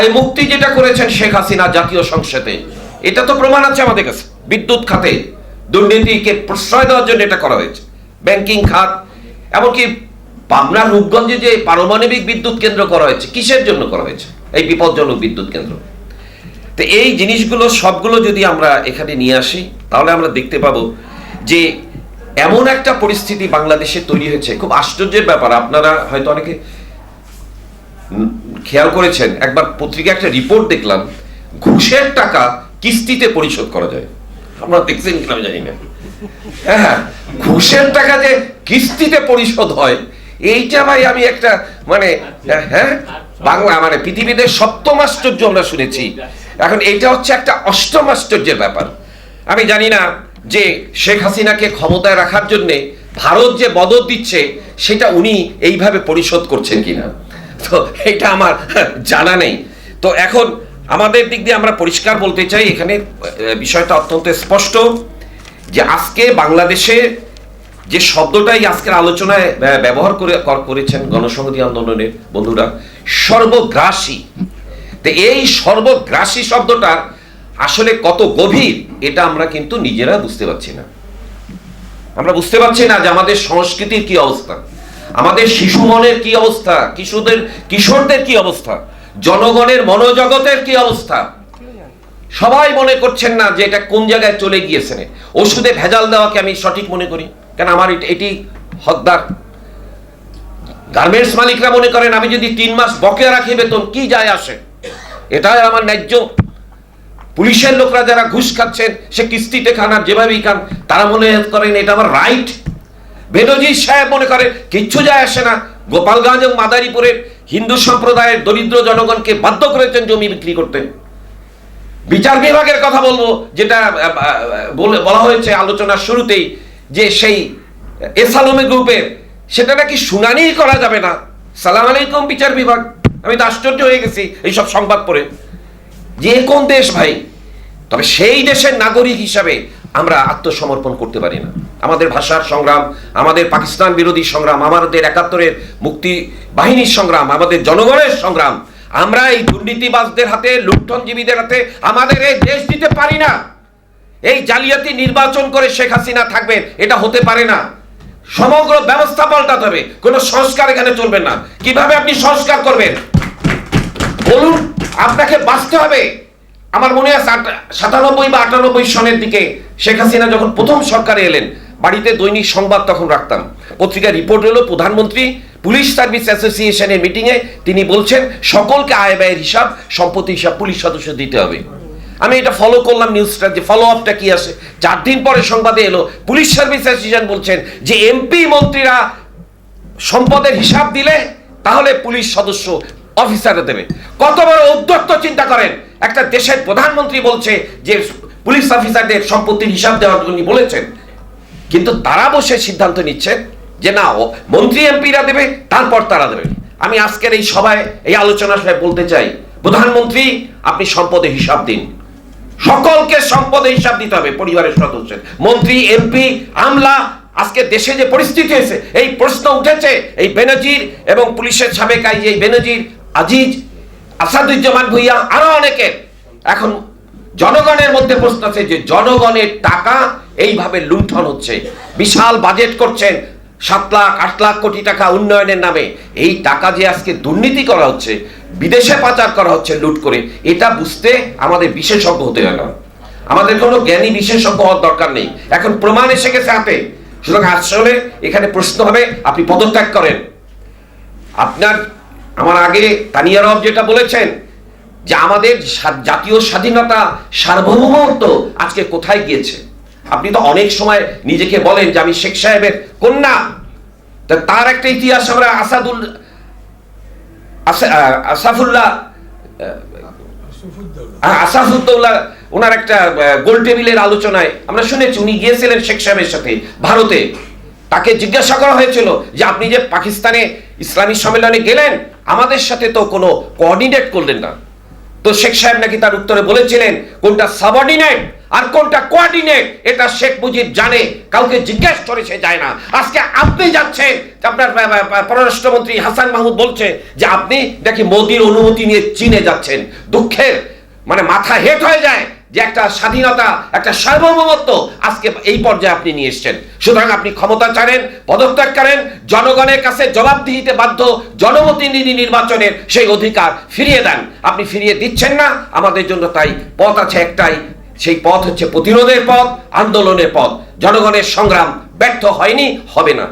দায় মুক্তি যেটা করেছেন শেখ হাসিনা জাতীয় সংসদে, এটা তো প্রমাণ আছে আমাদের কাছে। বিদ্যুৎ খাতে দুর্নীতিকে প্রশ্রয় দেওয়ার জন্য এটা করা হয়েছে। ব্যাংকিং খাত, এমনকি পাবনার রূপগঞ্জে যে পারমাণবিক বিদ্যুৎ কেন্দ্র করা হয়েছে, কিসের জন্য করা হয়েছে? এই বিপজ্জনক বিদ্যুৎ কেন্দ্র। তো এই জিনিসগুলো, সবগুলো যদি আমরা এখানে নিয়ে আসি, তাহলে আমরা দেখতে পাবো যে এমন একটা পরিস্থিতি বাংলাদেশে তৈরি হয়েছে। খুব আশ্চর্যের ব্যাপার, আপনারা হয়তো অনেকে খেয়াল করেছেন? একবার পত্রিকা একটা রিপোর্ট দেখলাম ঘুষের টাকা কিস্তিতে পরিশোধ করা যায়। আমরা দেখছেন কিনা আমি জানি না। হ্যাঁ হ্যাঁ, ঘুষের টাকা যে কিস্তিতে পরিশোধ হয় এইটা ভাই আমি একটা মানে হ্যাঁ বাংলা মানে পৃথিবীতে সপ্তম আশ্চর্য আমরা শুনেছি। এখন এটা হচ্ছে একটা অষ্টম আশ্চর্যের ব্যাপার। আমি জানি না যে শেখ হাসিনাকে ক্ষমতায় রাখার জন্যে ভারত যে বদল দিচ্ছে সেটা উনি এইভাবে পরিশোধ করছেন কিনা। তো এটা আমার জানা নেই। তো এখন আমাদের দিক দিয়ে আমরা পরিষ্কার বলতে চাই, এখানে বিষয়টা অত্যন্ত স্পষ্ট যে আজকে বাংলাদেশে যে শব্দটাই আজকের আলোচনায় ব্যবহার করে করেছেন গণসংহতি আন্দোলনের বন্ধুরা, সর্বগ্রাসী। তো এই সর্বগ্রাসী শব্দটা আসলে কত গভীর, এটা আমরা কিন্তু নিজেরা বুঝতে পারছি না। আমরা বুঝতে পারছি না যে আমাদের সংস্কৃতির কি অবস্থা। আমাদের শিশু মনের কি অবস্থা? কিশোরদের কিশোরদের কি অবস্থা? জনগণের মনোজগতের কি অবস্থা? সবাই মনে করছেন না যে এটা কোন জায়গায় চলে গিয়েছে। ওষুধে ভেজাল দেওয়াকে আমি সঠিক মনে করি। কেন আমার এটি- হকদার। গার্মেন্টস মালিকরা মনে করেন, আমি যদি তিন মাস বকেয়া রাখি বেতন, কি যায় আসে? এটাই আমার ন্যায্য। পুলিশের লোকরা যারা ঘুষ খাচ্ছেন, সে কিস্তিতে খান আর যেভাবেই খান, তারা মনে করেন এটা আমার রাইট বেনজির সাহেব মনে করে, কিচ্ছু যায় আসে না। গোপালগঞ্জ এবং মাদারীপুরের হিন্দু সম্প্রদায়ের দরিদ্র জনগণকে বাধ্য করেছেন জমি বিক্রি করতে। বিচার বিভাগের কথা বলব, যেটা বলা হয়েছে আলোচনার শুরুতেই, যে সেই এসালমে গ্রুপের সেটা নাকি শুনানি করা যাবে না। সালাম আলাইকুম বিচার বিভাগ। আমি তো আশ্চর্য হয়ে গেছি এইসব সংবাদ পড়ে। যে কোন দেশ ভাই? তবে সেই দেশের নাগরিক হিসাবে আমরা আত্মসমর্পণ করতে পারি না। আমাদের ভাষার সংগ্রাম, আমাদের পাকিস্তান বিরোধী সংগ্রাম, আমাদের একাত্তরের মুক্তি বাহিনীর সংগ্রাম, আমাদের জনগণের সংগ্রাম, আমরা এই দুর্নীতিবাজদের হাতে, লুণ্ঠনজীবীদের হাতে আমাদের এই দেশ দিতে পারি না। এই জালিয়াতি নির্বাচন করে শেখ হাসিনা থাকবেন, এটা হতে পারে না। সমগ্র ব্যবস্থা পাল্টাতে হবে, কোনো সংস্কার এখানে চলবে না। কীভাবে আপনি সংস্কার করবেন? বলুন, আপনাকে বাঁচতে হবে। আমার মনে আছে সাতানব্বই বা আটানব্বই সনের দিকে শেখ হাসিনা যখন প্রথম সরকারে এলেন, বাড়িতে দৈনিক সংবাদ তখন রাখতাম। পত্রিকার রিপোর্ট হলো প্রধানমন্ত্রী, পুলিশ সার্ভিস অ্যাসোসিয়েশনের মিটিংয়ে তিনি বলছেন, সকলকে আয় ব্যয়ের হিসাব, সম্পত্তি হিসাব পুলিশ সদস্য দিতে হবে। আমি এটা ফলো করলাম নিউজটা যে ফলো আপটা কি আছে চার দিন পরে সংবাদে এলো, পুলিশ সার্ভিস অ্যাসোসিয়েশন বলছেন যে এমপি মন্ত্রীরা সম্পদের হিসাব দিলে তাহলে পুলিশ সদস্য অফিসারে দেবে। কত বড় উদ্যত্ত চিন্তা করেন? একটা দেশের প্রধানমন্ত্রী বলছে যে পুলিশ অফিসারদের সম্পত্তির হিসাব দেওয়ার জন্য বলেছেন। কিন্তু তারা বসে সিদ্ধান্ত নিচ্ছে যে না মন্ত্রী, এমপিরা দেবে, তারপর তারা দেবে। আমি আজকের এই সভায়, এই আলোচনা সভায় বলতে চাই, প্রধানমন্ত্রী, আপনি সম্পদের হিসাব দিন। সকলকে সম্পদের হিসাব দিতে হবে, পরিবারের সদস্যের। মন্ত্রী, এমপি, আমলা, আজকে দেশে যে পরিস্থিতি হয়েছে, এই প্রশ্ন উঠেছে, এই বেনজির এবং পুলিশের সাবেক আইজি, এই বেনজির আজিজ আসাদুজ্জামান ভুইয়া, আরও অনেকের এখন জনগণের মধ্যে প্রশ্ন আছে যে জনগণের টাকা এইভাবে লুণ্ঠন হচ্ছে। বিশাল বাজেট করছেন সাত লাখ, আট লাখ কোটি টাকা উন্নয়নের নামে। এই টাকা যে আজকে দুর্নীতি করা হচ্ছে, বিদেশে পাচার করা হচ্ছে লুট করে, এটা বুঝতে আমাদের বিশেষজ্ঞ হতে না আমাদের কোনো জ্ঞানী বিশেষজ্ঞ হওয়ার দরকার নেই। এখন প্রমাণ এসে গেছে হাতে। সুতরাং আসলে এখানে প্রশ্ন হবে, আপনি পদত্যাগ করেন। আপনার আমার আগে তানিয়া রব যেটা বলেছেন যে আমাদের জাতীয় স্বাধীনতা সার্বভৌমত্ব আজকে কোথায় গিয়েছে? আপনি তো অনেক সময় নিজেকে বলেন যে আমি শেখ সাহেবের কন্যা। তার একটা ইতিহাস আমরা আসাদুল আসাফুল্লাহ আসাফুদ্দৌলা ওনার একটা গোল টেবিলের আলোচনায় আমরা শুনেছি, উনি গিয়েছিলেন শেখ সাহেবের সাথে ভারতে। তাকে জিজ্ঞাসা করা হয়েছিল যে আপনি যে পাকিস্তানে ইসলামী সম্মেলনে গেলেন আমাদের সাথে তো কোনো কোঅর্ডিনেট করলেন না। তো শেখ সাহেব নাকি তার উত্তরে বলেছিলেন, কোনটা সাবঅর্ডিনেট আর কোনটা কোয়ার্ডিনেট এটা শেখ মুজিব জানে, কাউকে জিজ্ঞেস করে সে যায় না। আজকে আপনি যাচ্ছেন, আপনার পররাষ্ট্রমন্ত্রী হাসান মাহমুদ বলছে যে আপনি নাকি মোদির অনুমতি নিয়ে চীনে যাচ্ছেন। দুঃখের মানে মাথা হেট হয়ে যায়। যে একটা স্বাধীনতা, একটা সার্বভৌমত্ব আজকে এই পর্যায়ে আপনি নিয়ে এসছেন। সুতরাং আপনি ক্ষমতা ছাড়েন পদত্যাগ করেন, জনগণের কাছে জবাবদিহিতে বাধ্য জনপ্রতিনিধি নির্বাচনের সেই অধিকার ফিরিয়ে দেন। আপনি ফিরিয়ে দিচ্ছেন না, আমাদের জন্য তাই পথ আছে একটাই, সেই পথ হচ্ছে প্রতিরোধের পথ, আন্দোলনের পথ। জনগণের সংগ্রাম ব্যর্থ হয়নি, হবে না।